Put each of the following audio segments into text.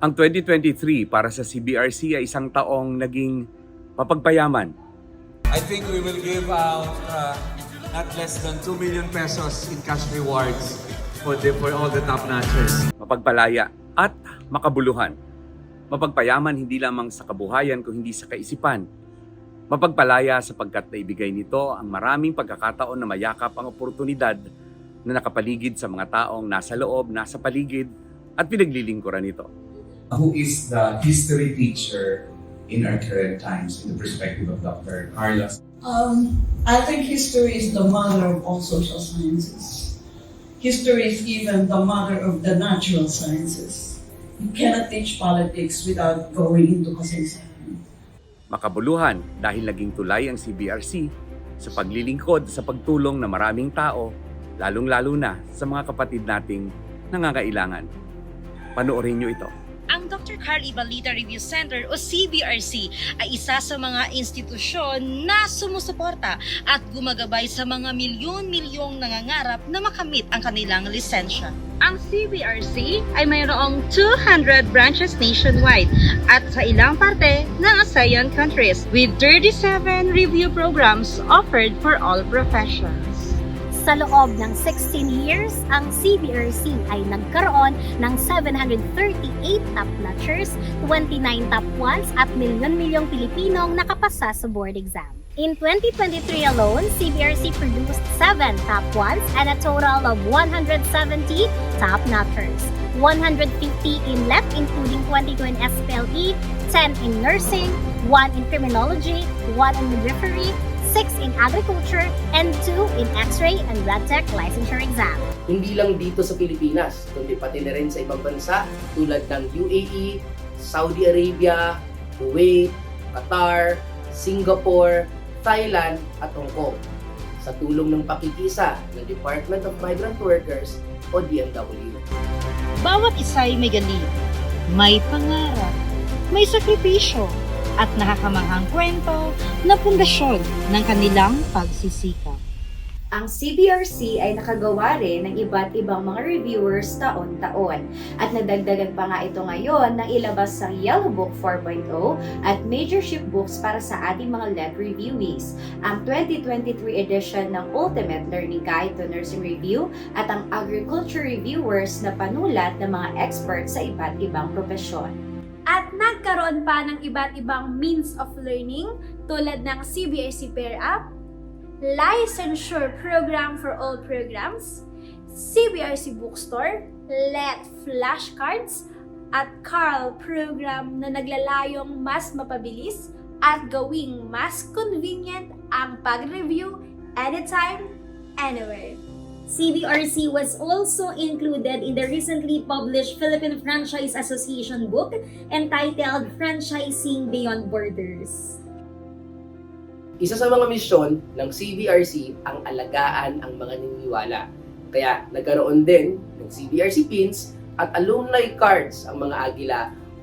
Ang 2023 para sa CBRC ay isang taong naging mapagpayaman. I think we will give out uh, not less than 2 million pesos in cash rewards for the for all the top notchers. mapagpalaya at makabuluhan. Mapagpayaman hindi lamang sa kabuhayan kung hindi sa kaisipan. Mapagpalaya sapagkat naibigay nito ang maraming pagkakataon na mayakap ang oportunidad na nakapaligid sa mga taong nasa loob, nasa paligid at pinaglilingkuran nito. Who is the history teacher in our current times in the perspective of Dr. Carlos. Um, I think history is the mother of all social sciences. History is even the mother of the natural sciences. You cannot teach politics without going into kasaysayan. Makabuluhan dahil naging tulay ang CBRC sa paglilingkod sa pagtulong ng maraming tao, lalong-lalo na sa mga kapatid nating nangangailangan. Panoorin niyo ito. Dr. Carl Ibalita Review Center o CBRC ay isa sa mga institusyon na sumusuporta at gumagabay sa mga milyon-milyong nangangarap na makamit ang kanilang lisensya. Ang CBRC ay mayroong 200 branches nationwide at sa ilang parte ng ASEAN countries with 37 review programs offered for all professions. Sa loob ng 16 years, ang CBRC ay nagkaroon ng 738 top notchers, 29 top 1s at milyon-milyong Pilipinong nakapasa sa board exam. In 2023 alone, CBRC produced 7 top 1s and a total of 170 top notchers. 150 in LEP including 22 in SPLE, 10 in nursing, 1 in criminology, 1 in midwifery, 6 in agriculture, and 2 in X-ray and RadTech licensure exam. hindi lang dito sa Pilipinas, kundi pati na rin sa ibang bansa tulad ng UAE, Saudi Arabia, Kuwait, Qatar, Singapore, Thailand at Hong Kong. Sa tulong ng pakikisa ng Department of Migrant Workers o DMW. Bawat isa ay may galing, may pangarap, may sakripisyo, at nakakamanghang kwento na pundasyon ng kanilang pagsisikap. Ang CBRC ay nakagawa rin ng iba't ibang mga reviewers taon-taon. At nadagdagan pa nga ito ngayon ng ilabas sa Yellow Book 4.0 at Major Ship Books para sa ating mga LED reviewees. Ang 2023 edition ng Ultimate Learning Guide to Nursing Review at ang Agriculture Reviewers na panulat ng mga experts sa iba't ibang propesyon. At nagkaroon pa ng iba't ibang means of learning tulad ng CBRC Pair App, Licensure Program for All Programs, CBRC Bookstore, LET Flashcards, at CARL program na naglalayong mas mapabilis at gawing mas convenient ang pag-review anytime, anywhere. CBRC was also included in the recently published Philippine Franchise Association book entitled Franchising Beyond Borders. Isa sa mga misyon ng CBRC ang alagaan ang mga niniwala. Kaya nagkaroon din ng CBRC pins at alumni cards ang mga agila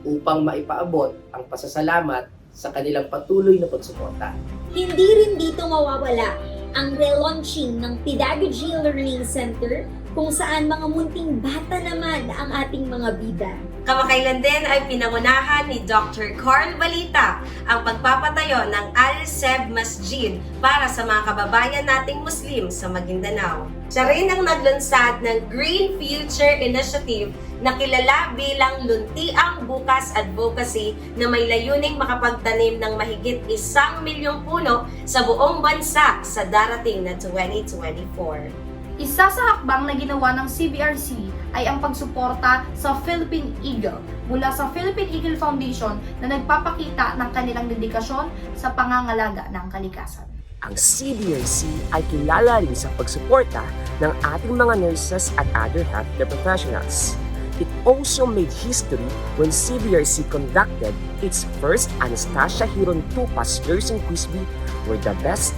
upang maipaabot ang pasasalamat sa kanilang patuloy na pagsuporta. Hindi rin dito mawawala ang relaunching ng Pedagogy Learning Center kung saan mga munting bata naman ang ating mga bida. Kamakailan din ay pinangunahan ni Dr. Carl Balita ang pagpapatayo ng Al-Seb Masjid para sa mga kababayan nating Muslim sa Maguindanao. Siya rin ang naglunsad ng Green Future Initiative na kilala bilang Luntiang Bukas Advocacy na may layuning makapagtanim ng mahigit isang milyong puno sa buong bansa sa darating na 2024. Isa sa hakbang na ginawa ng CBRC ay ang pagsuporta sa Philippine Eagle mula sa Philippine Eagle Foundation na nagpapakita ng kanilang dedikasyon sa pangangalaga ng kalikasan. Ang CBRC ay kilala rin sa pagsuporta ng ating mga nurses at other healthcare professionals. It also made history when CBRC conducted its first Anastasia Hiron Tupas Nursing Quiz Bee where the best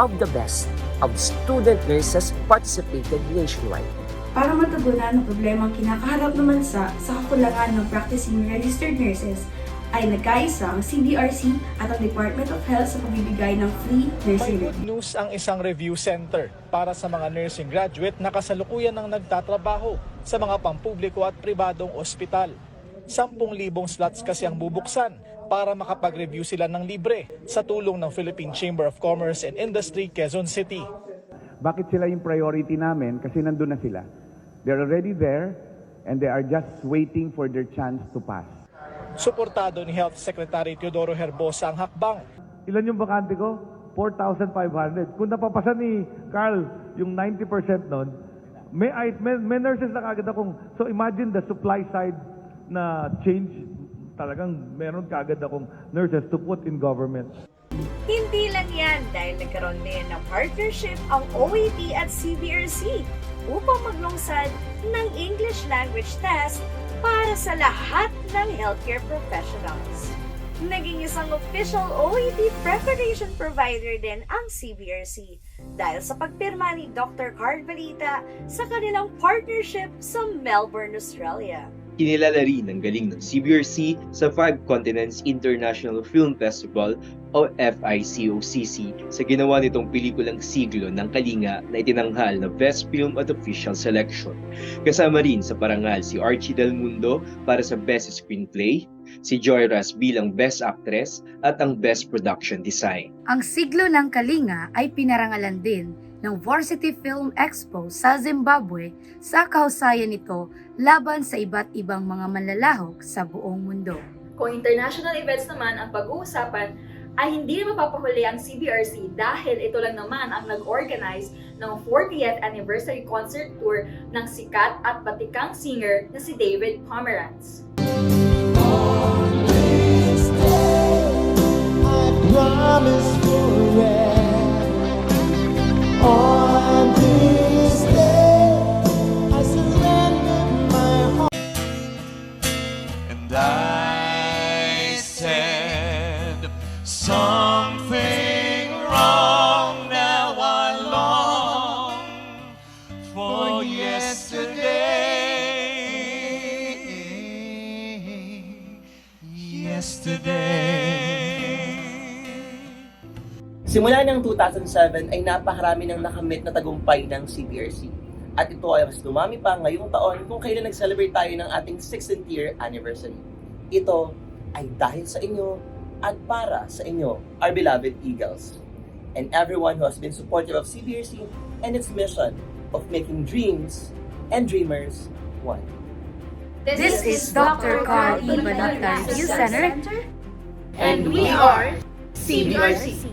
of the best of student nurses participated nationwide. Para matugunan ang problemang kinakaharap ng bansa sa kakulangan ng practicing registered nurses, ay nagkaisa ang CBRC at ang Department of Health sa pagbibigay ng free nursing May good news ang isang review center para sa mga nursing graduate na kasalukuyan ng nagtatrabaho sa mga pampubliko at pribadong ospital. 10,000 slots kasi ang bubuksan para makapag-review sila ng libre sa tulong ng Philippine Chamber of Commerce and Industry Quezon City. Bakit sila yung priority namin? Kasi nandun na sila. They're already there and they are just waiting for their chance to pass. Suportado ni Health Secretary Teodoro Herbosa ang hakbang Ilan yung bakante ko? 4,500. Kung napapasa ni Carl yung 90% nun, may, ay- may, may nurses na kagad akong, so imagine the supply side na change, talagang meron kagad akong nurses to put in government. Hindi lang yan dahil nagkaroon din ng partnership ang OAT at CBRC upang maglungsad ng English language test para sa lahat ng healthcare professionals. Naging isang official OAT preparation provider din ang CBRC dahil sa pagpirma ni Dr. Carl Valita sa kanilang partnership sa Melbourne, Australia. Kinilala rin ang galing ng CBRC sa Five Continents International Film Festival o FICOCC sa ginawa nitong pelikulang siglo ng Kalinga na itinanghal na Best Film at Official Selection. Kasama rin sa parangal si Archie Del Mundo para sa Best Screenplay, si Joy Ras bilang Best Actress at ang Best Production Design. Ang siglo ng Kalinga ay pinarangalan din ng Varsity Film Expo sa Zimbabwe sa kahusayan nito laban sa iba't ibang mga manlalahok sa buong mundo. Kung international events naman ang pag-uusapan, ay hindi na mapapahuli ang CBRC dahil ito lang naman ang nag-organize ng 40th anniversary concert tour ng sikat at batikang singer na si David Pomeranz. And I said something wrong. Now I long for yesterday. Yesterday. Simula ng 2007 ay napakarami ng nakamit na tagumpay ng CBRC. At ito ay mas dumami pa ngayong taon kung kailan nag-celebrate tayo ng ating 16th year anniversary. Ito ay dahil sa inyo at para sa inyo, our beloved Eagles. And everyone who has been supportive of CBRC and its mission of making dreams and dreamers one. This is Dr. Carl E. Balata Review Center And we are CBRC.